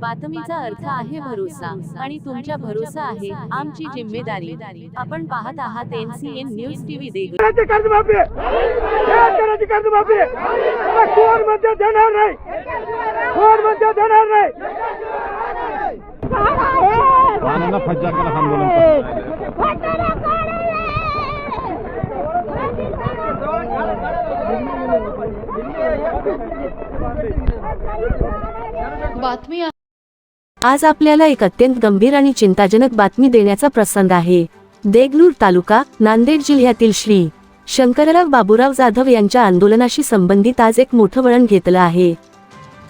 बातमीचा अर्थ आहे भरोसा आणि तुमच्या भरोसा आहे आमची जिम्मेदारी. आपण पाहत आहात एनसीएन न्यूज टीव्ही कोण देणार नाही? कोण नाही? बातमी आज आपल्याला एक अत्यंत गंभीर आणि चिंताजनक बातमी देण्याचा प्रसंग आहे. देगलूर तालुका नांदेड जिल्ह्यातील श्री. शंकरराव बाबूराव जाधव यांच्या आंदोलनाशी संबंधित आज एक मोठं वळण घेतलं आहे.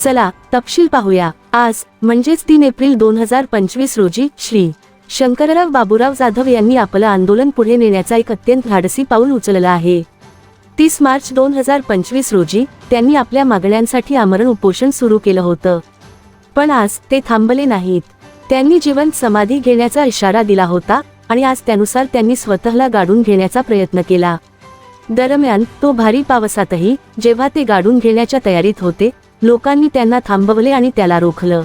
चला तपशील पाहूया. आज म्हणजेच तीन एप्रिल दोन हजार पंचवीस रोजी श्री. शंकरराव बाबूराव जाधव यांनी आपलं आंदोलन पुढे नेण्याचा एक अत्यंत धाडसी पाऊल उचललं आहे. तीस मार्च दोन हजार पंचवीस रोजी त्यांनी आपल्या मागण्यांसाठी आमरण उपोषण सुरू केलं होतं. पण आज ते थांबले नाहीत. त्यांनी जीवन समाधी घेण्याचा इशारा दिला होता आणि आज त्यानुसार त्यांनी स्वतःला गाडून घेण्याचा प्रयत्न केला. दरम्यान तो भारी पावसातही जेव्हा ते गाडून घेण्याच्या तयारीत होते लोकांनी त्यांना थांबवले आणि त्याला रोखलं.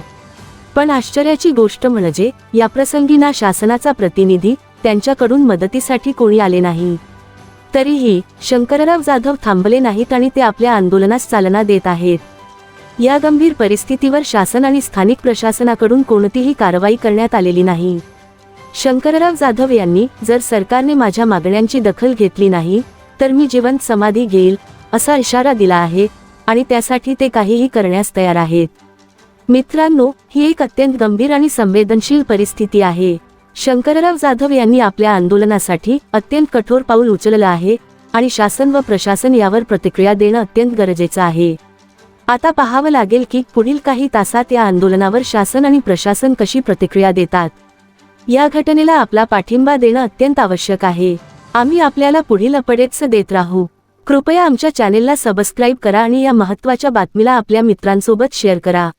पण आश्चर्याची गोष्ट म्हणजे या प्रसंगी ना शासनाचा प्रतिनिधी त्यांच्याकडून मदतीसाठी कोणी आले नाही. तरीही शंकरराव जाधव थांबले नाहीत आणि ते आपल्या आंदोलनास चालना देत आहेत. या गंभीर परिस्थितीवर शासन आणि स्थानिक प्रशासनाकडून कोणतीही कारवाई करण्यात आलेली नाही. शंकरराव जाधव यांनी जर सरकारने माझ्या मागण्यांची दखल घेतली नाही तर मी जिवंत समाधी घेईल असा इशारा दिला आहे आणि त्यासाठी ते काहीही करण्यास तयार आहेत. मित्रांनो ही एक अत्यंत गंभीर आणि संवेदनशील परिस्थिती आहे. शंकरराव जाधव यांनी आपल्या आंदोलनासाठी अत्यंत कठोर पाऊल उचललं आहे आणि शासन व प्रशासन यावर प्रतिक्रिया देणं अत्यंत गरजेचं आहे. आता पाहावं लागेल की पुढील काही तासात या आंदोलनावर शासन आणि प्रशासन कशी प्रतिक्रिया देतात. या घटनेला आपला पाठिंबा देणं अत्यंत आवश्यक आहे. आम्ही आपल्याला पुढील अपडेट्स देत राहू. कृपया आमच्या चॅनेलला सबस्क्राईब करा आणि या महत्त्वाच्या बातमीला आपल्या मित्रांसोबत शेअर करा.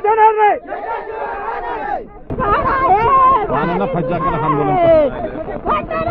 देणार नाही? என்ன ಪಜ್ಜಾಕರ ಆಂದೋಲನ ಕಟ್ಟಾರ